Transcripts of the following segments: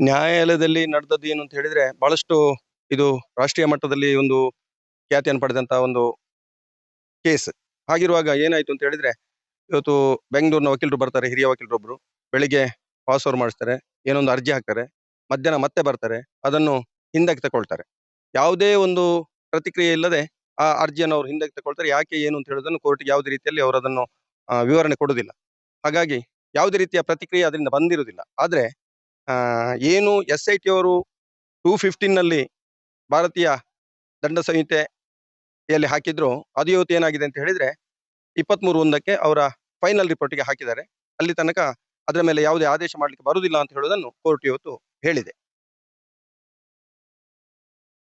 ನ್ಯಾಯಾಲಯದಲ್ಲಿ ನಡೆದದ್ದು ಏನು ಅಂತ ಹೇಳಿದ್ರೆ ಬಹಳಷ್ಟು ಇದು ರಾಷ್ಟ್ರೀಯ ಮಟ್ಟದಲ್ಲಿ ಒಂದು ಖ್ಯಾತಿಯನ್ನು ಪಡೆದಂತ ಒಂದು ಕೇಸ್. ಹಾಗಿರುವಾಗ ಏನಾಯ್ತು ಅಂತ ಹೇಳಿದ್ರೆ, ಇವತ್ತು ಬೆಂಗಳೂರಿನ ವಕೀಲರು ಬರ್ತಾರೆ, ಹಿರಿಯ ವಕೀಲರೊಬ್ರು ಬೆಳಿಗ್ಗೆ ಪಾಸ್ ಓವರ್ ಮಾಡಿಸ್ತಾರೆ, ಏನೊಂದು ಅರ್ಜಿ ಹಾಕ್ತಾರೆ, ಮಧ್ಯಾಹ್ನ ಮತ್ತೆ ಬರ್ತಾರೆ, ಅದನ್ನು ಹಿಂದಕ್ಕೆ ತಗೊಳ್ತಾರೆ. ಯಾವುದೇ ಒಂದು ಪ್ರತಿಕ್ರಿಯೆ ಇಲ್ಲದೆ ಆ ಅರ್ಜಿಯನ್ನು ಅವರು ಹಿಂದಕ್ಕೆ ತಗೊಳ್ತಾರೆ. ಯಾಕೆ, ಏನು ಅಂತ ಹೇಳೋದನ್ನು ಕೋರ್ಟ್ಗೆ ಯಾವುದೇ ರೀತಿಯಲ್ಲಿ ಅವರು ಅದನ್ನು ವಿವರಣೆ ಕೊಡುವುದಿಲ್ಲ. ಹಾಗಾಗಿ ಯಾವುದೇ ರೀತಿಯ ಪ್ರತಿಕ್ರಿಯೆ ಅದರಿಂದ ಬಂದಿರುವುದಿಲ್ಲ. ಆದ್ರೆ ಆ, ಏನು ಎಸ್ ಐ ಟಿ ಅವರು ಟೂ ನಲ್ಲಿ ಭಾರತೀಯ ದಂಡ ಸಂಹಿತೆಯಲ್ಲಿ ಹಾಕಿದ್ರು ಅದು ಇವತ್ತು ಏನಾಗಿದೆ ಅಂತ ಹೇಳಿದ್ರೆ ಇಪ್ಪತ್ಮೂರು ಒಂದಕ್ಕೆ ಅವರ ಫೈನಲ್ ರಿಪೋರ್ಟ್ಗೆ ಹಾಕಿದ್ದಾರೆ. ಅಲ್ಲಿ ತನಕ ಅದರ ಮೇಲೆ ಯಾವುದೇ ಆದೇಶ ಮಾಡಲಿಕ್ಕೆ ಬರುವುದಿಲ್ಲ ಅಂತ ಹೇಳೋದನ್ನು ಕೋರ್ಟ್ ಇವತ್ತು ಹೇಳಿದೆ.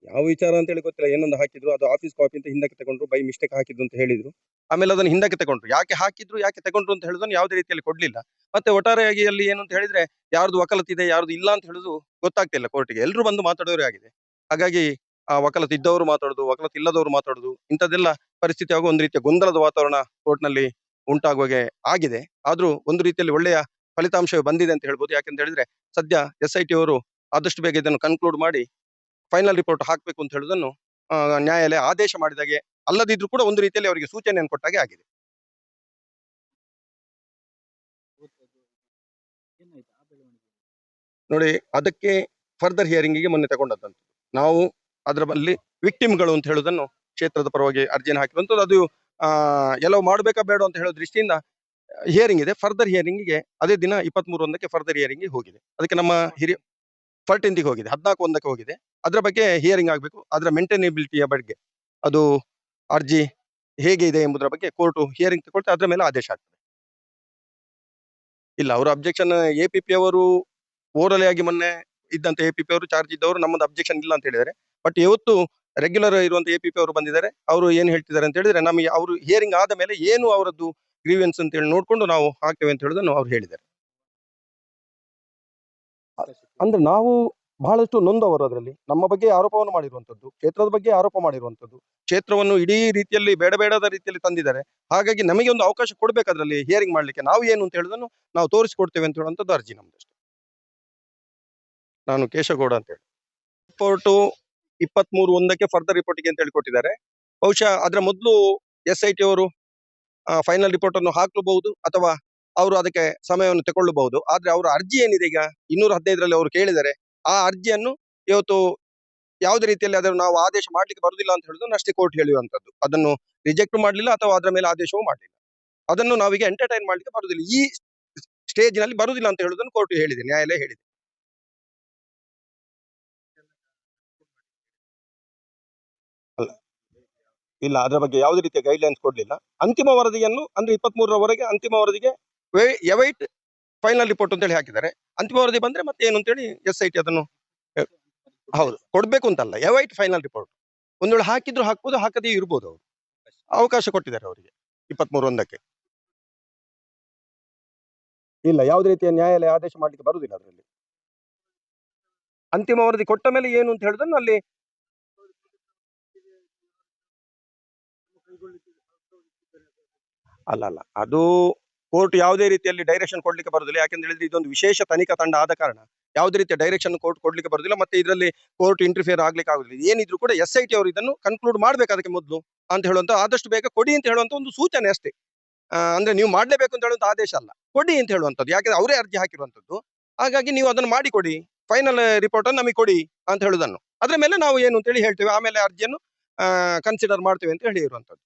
ಯಾವ ವಿಚಾರ ಅಂತ ಹೇಳಿ ಗೊತ್ತಿಲ್ಲ. ಏನೊಂದು ಹಾಕಿದ್ರು, ಅದು ಆಫೀಸ್ ಕಾಪಿ ಅಂತ ಹಿಂದಕ್ಕೆ ತಗೊಂಡ್ರು ಬೈ ಮಿಸ್ಟೇಕ್ ಹಾಕಿದ್ರು ಅಂತ ಹೇಳಿದ್ರು. ಆಮೇಲೆ ಅದನ್ನು ಹಿಂದಕ್ಕೆ ತಗೊಂಡ್ರು. ಯಾಕೆ ಹಾಕಿದ್ರು, ಯಾಕೆ ತಗೊಂಡ್ರು ಅಂತ ಹೇಳಿದ್ರು ಯಾವುದೇ ರೀತಿಯಲ್ಲಿ ಕೊಡ್ಲಿಲ್ಲ. ಮತ್ತೆ ಒಟ್ಟಾರೆಯಾಗಿ ಅಲ್ಲಿ ಏನು ಅಂತ ಹೇಳಿದ್ರೆ, ಯಾರ್ದು ವಕಾಲತ್ತಿದೆ ಯಾರ್ದು ಇಲ್ಲ ಅಂತ ಹೇಳುದು ಗೊತ್ತಾಗ್ತಿಲ್ಲ ಕೋರ್ಟಿಗೆ ಎಲ್ಲರೂ ಬಂದು ಮಾತಾಡೋರೇ ಆಗಿದೆ. ಹಾಗಾಗಿ ಆ ವಕಾಲತ್ ಇದ್ದವರು ಮಾತಾಡುದು ವಕಾಲತ್ ಇಲ್ಲದವರು ಮಾತಾಡುದು, ಇಂಥದ್ದೆಲ್ಲ ಪರಿಸ್ಥಿತಿ ಆಗುವ ಒಂದು ರೀತಿಯ ಗೊಂದಲದ ವಾತಾವರಣ ಕೋರ್ಟ್ನಲ್ಲಿ ಉಂಟಾಗುವಾಗೆ ಆಗಿದೆ. ಆದ್ರೂ ಒಂದು ರೀತಿಯಲ್ಲಿ ಒಳ್ಳೆಯ ಫಲಿತಾಂಶ ಬಂದಿದೆ ಅಂತ ಹೇಳ್ಬೋದು. ಯಾಕಂತ ಹೇಳಿದ್ರೆ, ಸದ್ಯ ಎಸ್ ಐ ಟಿ ಅವರು ಆದಷ್ಟು ಬೇಗ ಇದನ್ನು ಕನ್ಕ್ಲೂಡ್ ಮಾಡಿ ಫೈನಲ್ ರಿಪೋರ್ಟ್ ಹಾಕಬೇಕು ಅಂತ ಹೇಳುದನ್ನು ನ್ಯಾಯಾಲಯ ಆದೇಶ ಮಾಡಿದಾಗೆ ಅಲ್ಲದಿದ್ರು ಕೂಡ ಒಂದು ರೀತಿಯಲ್ಲಿ ಅವರಿಗೆ ಸೂಚನೆಯನ್ನು ಕೊಟ್ಟಾಗೆ ಆಗಿದೆ. ನೋಡಿ, ಅದಕ್ಕೆ ಫರ್ದರ್ ಹಿಯರಿಂಗಿಗೆ ಮೊನ್ನೆ ತಗೊಂಡದ್ದಂತ ನಾವು ಅದರ ಬಲ್ಲಿ ವಿಕ್ಟಿಮ್ಗಳು ಅಂತ ಹೇಳುದನ್ನು ಕ್ಷೇತ್ರದ ಪರವಾಗಿ ಅರ್ಜಿಯನ್ನು ಹಾಕಿರುವಂತದ್ದು ಅದು ಎಲ್ಲವೂ ಮಾಡಬೇಕಾ ಬೇಡ ಅಂತ ಹೇಳೋ ದೃಷ್ಟಿಯಿಂದ ಹಿಯರಿಂಗ್ ಇದೆ. ಫರ್ದರ್ ಹಿಯರಿಂಗಿಗೆ ಅದೇ ದಿನ ಇಪ್ಪತ್ಮೂರು ಒಂದಕ್ಕೆ ಫರ್ದರ್ ಹಿಯರಿಂಗ್ ಹೋಗಿದೆ. ಅದಕ್ಕೆ ನಮ್ಮ ಹಿರಿಯ ಫರ್ಟಿಂತಿಗೆ ಹೋಗಿದೆ, ಹದಿನಾಲ್ಕು ಒಂದಕ್ಕೆ ಹೋಗಿದೆ. ಅದರ ಬಗ್ಗೆ ಹಿಯರಿಂಗ್ ಆಗಬೇಕು, ಅದರ ಮೇಂಟೈನೆಬಿಲಿಟಿಯ ಬಗ್ಗೆ. ಅದು ಅರ್ಜಿ ಹೇಗೆ ಇದೆ ಎಂಬುದರ ಬಗ್ಗೆ ಕೋರ್ಟು ಹಿಯರಿಂಗ್ ತಗೊಳ್ತಾ ಅದರ ಮೇಲೆ ಆದೇಶ ಆಗ್ತದೆ. ಇಲ್ಲ, ಅವರ ಅಬ್ಜೆಕ್ಷನ್ ಎ ಪಿ ಪಿ ಅವರು ಓರಲಾಗಿ ಆಗಿ ಮೊನ್ನೆ ಇದ್ದಂತ ಎ ಪಿ ಪಿ ಅವರು ಚಾರ್ಜ್ ಇದ್ದವರು ನಮ್ಮದು ಅಬ್ಜೆಕ್ಷನ್ ಇಲ್ಲ ಅಂತ ಹೇಳಿದ್ದಾರೆ. ಬಟ್ ಇವತ್ತು ರೆಗ್ಯುಲರ್ ಇರುವಂತ ಎ ಪಿ ಪಿ ಅವರು ಬಂದಿದ್ದಾರೆ, ಅವರು ಏನು ಹೇಳ್ತಿದ್ದಾರೆ ಅಂತ ಹೇಳಿದ್ರೆ ನಮಗೆ ಅವರು ಹಿಯರಿಂಗ್ ಆದ ಮೇಲೆ ಏನು ಅವರದ್ದು ಗ್ರೀವೆನ್ಸ್ ಅಂತ ಹೇಳಿ ನೋಡ್ಕೊಂಡು ನಾವು ಹಾಕ್ತೇವೆ ಅಂತ ಹೇಳೋದನ್ನು ಅವ್ರು ಹೇಳಿದ್ದಾರೆ. ಅಂದ್ರೆ ನಾವು ಬಹಳಷ್ಟು ನೊಂದವರು ಅದರಲ್ಲಿ. ನಮ್ಮ ಬಗ್ಗೆ ಆರೋಪವನ್ನು ಮಾಡಿರುವಂತದ್ದು, ಕ್ಷೇತ್ರದ ಬಗ್ಗೆ ಆರೋಪ ಮಾಡಿರುವಂಥದ್ದು ಕ್ಷೇತ್ರವನ್ನು ಇಡೀ ರೀತಿಯಲ್ಲಿ ಬೇಡಬೇಡದ ರೀತಿಯಲ್ಲಿ ತಂದಿದ್ದಾರೆ. ಹಾಗಾಗಿ ನಮಗೆ ಒಂದು ಅವಕಾಶ ಕೊಡಬೇಕು ಅದರಲ್ಲಿ ಹಿಯರಿಂಗ್ ಮಾಡ್ಲಿಕ್ಕೆ. ನಾವು ಏನು ಅಂತ ಹೇಳೋದನ್ನು ನಾವು ತೋರಿಸಿಕೊಡ್ತೇವೆ ಅಂತ ಹೇಳುವಂಥದ್ದು ಅರ್ಜಿ ನಮ್ದು ನಾನು ಕೇಶಗೌಡ ಅಂತ ಹೇಳಿ. ರಿಪೋರ್ಟು ಇಪ್ಪತ್ಮೂರು ಒಂದಕ್ಕೆ ಫರ್ದರ್ ರಿಪೋರ್ಟಿಗೆ ಅಂತ ಹೇಳಿ ಕೊಟ್ಟಿದ್ದಾರೆ ಬಹುಶಃ ಅದರ ಮೊದಲು ಎಸ್ ಐ ಟಿ ಅವರು ಫೈನಲ್ ರಿಪೋರ್ಟ್ ಅನ್ನು ಹಾಕಬಹುದು ಅಥವಾ ಅವರು ಅದಕ್ಕೆ ಸಮಯವನ್ನು ತಗೊಳ್ಳಬಹುದು ಆದ್ರೆ ಅವರ ಅರ್ಜಿ ಏನಿದೆ ಈಗ? ಇನ್ನೂರ ಹದಿನೈದರಲ್ಲಿ ಅವರು ಕೇಳಿದರೆ ಆ ಅರ್ಜಿಯನ್ನು ಇವತ್ತು ಯಾವುದೇ ರೀತಿಯಲ್ಲಿ ಅದನ್ನು ನಾವು ಆದೇಶ ಮಾಡಲಿಕ್ಕೆ ಬರುದಿಲ್ಲ ಅಂತ ಹೇಳಿದ್ರು ಅಷ್ಟೇ ಕೋರ್ಟ್ ಹೇಳುವಂತದ್ದು ಅದನ್ನು ರಿಜೆಕ್ಟ್ ಮಾಡಲಿಲ್ಲ ಅಥವಾ ಅದರ ಮೇಲೆ ಆದೇಶವೂ ಮಾಡಲಿಲ್ಲ. ಅದನ್ನು ನಾವೀಗ ಎಂಟರ್ಟೈನ್ ಮಾಡಲಿಕ್ಕೆ ಬರುದಿಲ್ಲ ಈ ಸ್ಟೇಜ್ನಲ್ಲಿ ಬರುದಿಲ್ಲ ಅಂತ ಹೇಳುದನ್ನು ಕೋರ್ಟ್ ಹೇಳಿದೆ, ನ್ಯಾಯಾಲಯ ಹೇಳಿದೆ. ಇಲ್ಲ, ಅದರ ಬಗ್ಗೆ ಯಾವುದೇ ರೀತಿಯ ಗೈಡ್ಲೈನ್ಸ್ ಕೊಡಲಿಲ್ಲ. ಅಂತಿಮ ವರದಿಯನ್ನು, ಅಂದ್ರೆ ಇಪ್ಪತ್ತ್ ಮೂರರವರೆಗೆ ಅಂತಿಮ ವರದಿಗೆ ಎವೈಟ್ ಫೈನಲ್ ರಿಪೋರ್ಟ್ ಅಂತ ಹೇಳಿ ಹಾಕಿದ್ದಾರೆ. ಅಂತಿಮ ವರದಿ ಬಂದ್ರೆ ಮತ್ತೆ ಏನು ಅಂತೇಳಿ ಎಸ್ ಐ ಟಿ ಅದನ್ನು ಹೌದು ಕೊಡ್ಬೇಕು ಅಂತಲ್ಲ ಎವೈಟ್ ಫೈನಲ್ ರಿಪೋರ್ಟ್. ಒಂದು ವೇಳೆ ಹಾಕಿದ್ರು ಹಾಕ್ಬೋದು ಹಾಕದೇ ಇರ್ಬೋದು ಅವರು. ಅವಕಾಶ ಕೊಟ್ಟಿದ್ದಾರೆ ಅವರಿಗೆ ಇಪ್ಪತ್ಮೂರು ಒಂದಕ್ಕೆ. ಇಲ್ಲ ಯಾವುದೇ ರೀತಿಯ ನ್ಯಾಯಾಲಯ ಆದೇಶ ಮಾಡ್ಲಿಕ್ಕೆ ಬರುವುದಿಲ್ಲ ಅದರಲ್ಲಿ. ಅಂತಿಮ ವರದಿ ಕೊಟ್ಟ ಮೇಲೆ ಏನು ಅಂತ ಹೇಳಿದ್ರೆ ಅಲ್ಲಿ ಅಲ್ಲ ಅಲ್ಲ ಅದು ಕೋರ್ಟ್ ಯಾವುದೇ ರೀತಿಯಲ್ಲಿ ಡೈರೆಕ್ಷನ್ ಕೊಡ್ಲಿಕ್ಕೆ ಬರೋದಿಲ್ಲ. ಯಾಕಂತ ಹೇಳಿದ್ರೆ ಇದೊಂದು ವಿಶೇಷ ತನಿಖಾ ತಂಡ ಆದ ಕಾರಣ. ಯಾವುದೇ ರೀತಿಯ ಡೈರೆಕ್ಷನ್ ಕೋರ್ಟ್ ಕೊಡ್ಲಿಕ್ಕೆ ಬರೋದಿಲ್ಲ ಮತ್ತೆ ಇದರಲ್ಲಿ ಕೋರ್ಟ್ ಇಂಟರ್ಫಿಯರ್ ಆಗ್ಲಿಕ್ಕೆ ಆಗುದಿಲ್ಲ. ಏನಿದ್ರು ಕೂಡ ಎಸ್ ಐ ಟಿ ಅವರು ಇದನ್ನು ಕನ್ಕ್ಲೂಡ್ ಮಾಡ್ಬೇಕು ಅದಕ್ಕೆ ಮೊದಲು ಅಂತ ಹೇಳುವಂತ, ಆದಷ್ಟು ಬೇಗ ಕೊಡಿ ಅಂತ ಹೇಳುವಂತ ಒಂದು ಸೂಚನೆ ಅಷ್ಟೇ. ಅಂದ್ರೆ ನೀವು ಮಾಡ್ಲೇಬೇಕು ಅಂತ ಹೇಳುವಂತ ಆದೇಶ ಅಲ್ಲ. ಕೊಡಿ ಅಂತ ಹೇಳುವಂತದ್ದು ಯಾಕಂದ್ರೆ ಅವರೇ ಅರ್ಜಿ ಹಾಕಿರುವಂತದ್ದು ಹಾಗಾಗಿ ನೀವು ಅದನ್ನು ಮಾಡಿ ಕೊಡಿ. ಫೈನಲ್ ರಿಪೋರ್ಟ್ ಅನ್ನು ನಮಗೆ ಕೊಡಿ ಅಂತ ಹೇಳುದನ್ನು. ಅದ್ರ ಮೇಲೆ ನಾವು ಏನು ಅಂತ ಹೇಳಿ ಹೇಳ್ತೇವೆ. ಆಮೇಲೆ ಅರ್ಜಿಯನ್ನು ಕನ್ಸಿಡರ್ ಮಾಡ್ತೇವೆ ಅಂತ ಹೇಳಿ ಇರುವಂತದ್ದು